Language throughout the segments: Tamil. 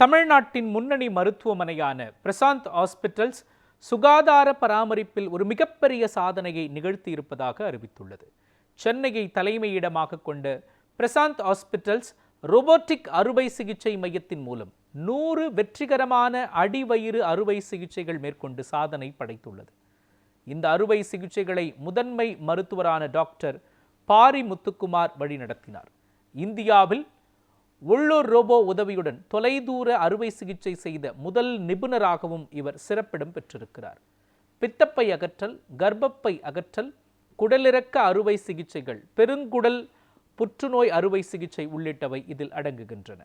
தமிழ்நாட்டின் முன்னணி மருத்துவமனையான பிரசாந்த் ஹாஸ்பிட்டல்ஸ் சுகாதார பராமரிப்பில் ஒரு மிகப்பெரிய சாதனையை நிகழ்த்தியிருப்பதாக அறிவித்துள்ளது. சென்னையை தலைமையிடமாக கொண்ட பிரசாந்த் ஹாஸ்பிட்டல்ஸ் ரோபோட்டிக் அறுவை சிகிச்சை மையத்தின் மூலம் நூறு வெற்றிகரமான அடிவயிறு அறுவை சிகிச்சைகள் மேற்கொண்டு சாதனை படைத்துள்ளது. இந்த அறுவை சிகிச்சைகளை முதன்மை மருத்துவரான டாக்டர் பாரி முத்துக்குமார் வழிநடத்தினார். இந்தியாவில் உள்ளூர் ரோபோ உதவியுடன் தொலைதூர அறுவை சிகிச்சை செய்த முதல் நிபுணராகவும் இவர் சிறப்பிடம் பெற்றிருக்கிறார். பித்தப்பை அகற்றல் கர்ப்பப்பை அகற்றல் குடலிறக்க அறுவை சிகிச்சைகள் பெருங்குடல் புற்றுநோய் அறுவை சிகிச்சை உள்ளிட்டவை இதில் அடங்குகின்றன.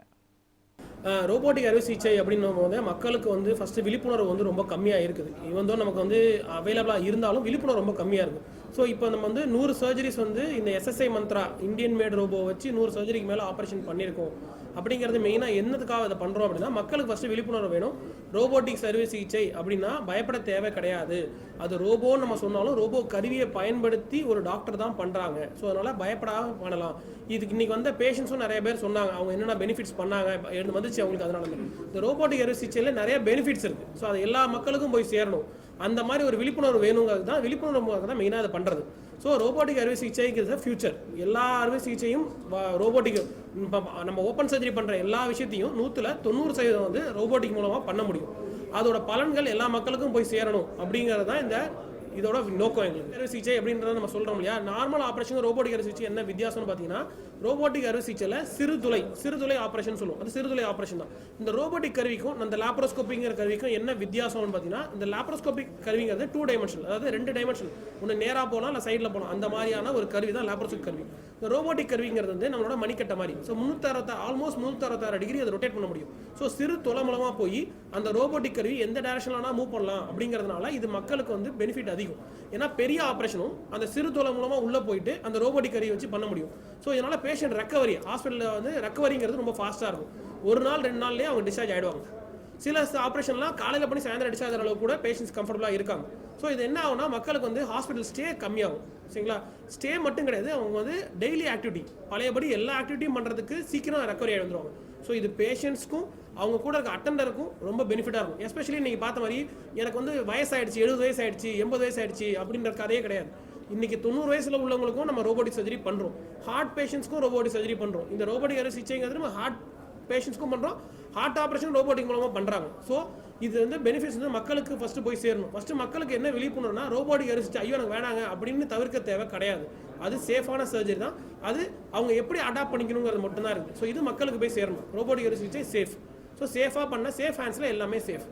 ரோபோட்டிக் அறுவை சிகிச்சை அப்படின்னும் போது மக்களுக்கு வந்து ஃபஸ்ட்டு விழிப்புணர்வு வந்து ரொம்ப கம்மியாக இருக்குது. இவன் நமக்கு வந்து அவைலபிளாக இருந்தாலும் விழிப்புணர்வு ரொம்ப கம்மியாக இருக்குது ஸோ இப்போ நம்ம வந்து நூறு சர்ஜரிஸ் வந்து இந்த SSI Mantra Indian made robot வச்சு நூறு சர்ஜரிக்கு மேலே ஆப்ரேஷன் பண்ணியிருக்கோம். அப்படிங்கிறது மெயினாக என்னதுக்காக அதை பண்ணுறோம் அப்படின்னா மக்களுக்கு ஃபஸ்ட்டு விழிப்புணர்வு வேணும். ரோபோட்டிக் சர்வீஸ் சிகிச்சை அப்படின்னா பயப்பட தேவை கிடையாது. அது ரோபோன்னு நம்ம சொன்னாலும் ரோபோ கருவியை பயன்படுத்தி ஒரு டாக்டர் தான் பண்ணுறாங்க ஸோ அதனால் பயப்படாமல் பண்ணலாம். இதுக்கு இன்றைக்கி வந்த பேஷண்ட்ஸும் நிறைய பேர் சொன்னாங்க. அவங்க என்னென்ன பெனிஃபிட்ஸ் பண்ணாங்க எழுந்து வந்துச்சு அவங்களுக்கு அதனால. இந்த ரோபோட்டிக் சர்வீஸ் சிகிச்சையில் நிறைய பெனிஃபிட்ஸ் இருக்குது ஸோ அது எல்லா மக்களுக்கும் போய் சேரணும். அந்த மாதிரி ஒரு விழிப்புணர்வு வேணுங்கிறது தான் விழிப்புணர்வு தான் மெயினாக அதை பண்ணுறது ஸோ ரோபோட்டிக் அறுவை சிகிச்சைங்கிறது ஃபியூச்சர் எல்லா அறுவை சிகிச்சையும் ரோபோட்டிக் நம்ம ஓப்பன் சர்ஜரி பண்ணுற எல்லா விஷயத்தையும் நூற்றில் தொண்ணூறு சதவீதம் வந்து ரோபோட்டிக் மூலமாக பண்ண முடியும். அதோட பலன்கள் எல்லா மக்களுக்கும் போய் சேரணும் அப்படிங்கிறது தான் இந்த இதோட நோக்கம் எங்களுக்கு அறுவை சிகிச்சை அப்படின்றத நம்ம சொல்றோம் இல்லையா? நார்மல் ஆப்ரேஷன் ரோபோட்டிக் அறுவை சிகிச்சை என்ன வித்தியாசம்னு பார்த்தீங்கன்னா ரோபோட்டிக் அறுவை சிகிச்சையில் சிறு துளை சிறு துளை ஆப்ரேஷன் சொல்லுவோம். அது சிறு துளை ஆப்ரேஷன் தான். இந்த ரோபோட்டிக் கருவிக்கும் அந்த லாப்ரோஸ்கோப்பிங்கிற கருவிக்கும் என்ன வித்தியாசம்னு பார்த்தீங்கன்னா இந்த லாப்ரோஸ்கோபிக் கருவிங்கிறது டூ டைமென்ஷன் அதாவது ரெண்டு டைமென்ஷன் ஒன்று நேராக போகலாம் இல்லை சைடில் போகலாம். அந்த மாதிரியான ஒரு கருவி தான் லாப்ரோஸ்கோபிக் கருவி. இந்த ரோபோட்டிக் கருவிங்கிறது வந்து நம்மளோட மணிக்கட்ட மாதிரி. ஸோ முந்நூற்றி ஆல்மோஸ்ட் முந்நூற்றி டிகிரி அதை ரொட்டேட் பண்ண முடியும். ஸோ சிறு தொலை மூலமாக போய் அந்த ரோபோட்டிக் கருவி எந்த டேரக்ஷன்லாம் மூவ் பண்ணலாம் அப்படிங்கிறதுனால இது மக்களுக்கு வந்து பெனிஃபிட் அதிகம் ஏன்னா பெரிய ஆப்ரேஷனும் அந்த சிறு தொலை மூலமாக உள்ளே போயிட்டு அந்த ரோபோட்டிக் கருவி வச்சு பண்ண முடியும். ஸோ இதனால் பேஷண்ட் ரெக்கவரி ஹாஸ்பிட்டலில் வந்து ரெக்கவரிங்கிறது ரொம்ப ஃபாஸ்ட்டாக இருக்கும். ஒரு நாள் ரெண்டு நாள்லேயே அவங்க டிஸ்சார்ஜ் ஆகிடுவாங்க சில ஆப்ரேஷன்லாம் காலையில் பண்ணி சாயந்தரம் அடிச்சாத அளவுக்கு கூட பேஷண்ட்ஸ் கம்ஃபர்டபுளாக இருக்காங்க. ஸோ இது என்ன ஆகும்னா மக்களுக்கு வந்து ஹாஸ்பிட்டல் ஸ்டே கம்மியாகும். சரிங்களா? ஸ்டே மட்டும் கிடையாது. அவங்க வந்து டெய்லி ஆக்டிவிட்டி பழையபடி எல்லா ஆக்டிவிட்டியும் பண்ணுறதுக்கு சீக்கிரம் ரெக்கவரி ஆகிடுவாங்க ஸோ இது பேஷண்ட்ஸ்க்கும் அவங்க கூட இருக்க அட்டண்டருக்கும் ரொம்ப பெனிஃபிட்டாக இருக்கும். எஸ்பெஷலி நீங்கள் பார்த்த மாதிரி எனக்கு வந்து வயசாயிடுச்சு எழுபது வயசு ஆயிடுச்சு எண்பது வயசு ஆயிடுச்சு அப்படின்ற கதையே கிடையாது. இன்னைக்கு தொண்ணூறு வயசில் உள்ளவங்களுக்கும் நம்ம ரோபோட்டிக் சர்ஜரி பண்ணுறோம் ஹார்ட் பேஷண்ட்ஸ்க்கும் ரோபோட்டிக் சர்ஜரி பண்ணுறோம் இந்த ரோபோட்டிக் அரை சிகிச்சைங்கிறது நம்ம ஹார்ட் பேஷண்ட்ஸ்க்கும் பண்ணுறோம் ஹார்ட் ஆப்ரேஷன் ரோபோட்டிக் மூலமாக பண்ணுறாங்க ஸோ இது வந்து பெனிஃபிட்ஸ் வந்து மக்களுக்கு ஃபர்ஸ்ட் போய் சேரணும். ஃபர்ஸ்ட் மக்களுக்கு என்ன விழிப்புணர்வுனா ரோபோட்டிக் அரிசிச்சு ஐயோ எனக்கு வேணாங்க அப்படின்னு தவிர்க்க தேவை கிடையாது. அது சேஃபான சர்ஜரி தான். அது அவங்க எப்படி அடாப்ட் பண்ணிக்கணுங்கிறது மட்டும்தான் இருக்குது. ஸோ இது மக்களுக்கு போய் சேரணும். ரோபோட்டிக் அறுவை சேஃப் ஸோ சேஃபாக பண்ண சேஃப் ஹேண்ட்ஸில் எல்லாமே சேஃப்